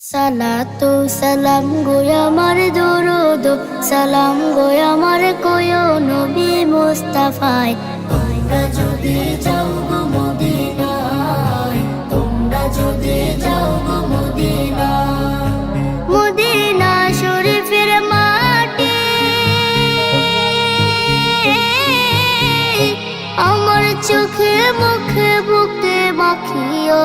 সালাতু সালাম গো আমার দরুদ, সালাম গো আমার কয় নবী মুস্তাফায়। তোমরা যদি যাও গো মদিনায়, তোমরা যদি যাও গো মদিনায়। মদিনা শরীফের মাটি, আমার চোখে মুখে বুকে মাখিও।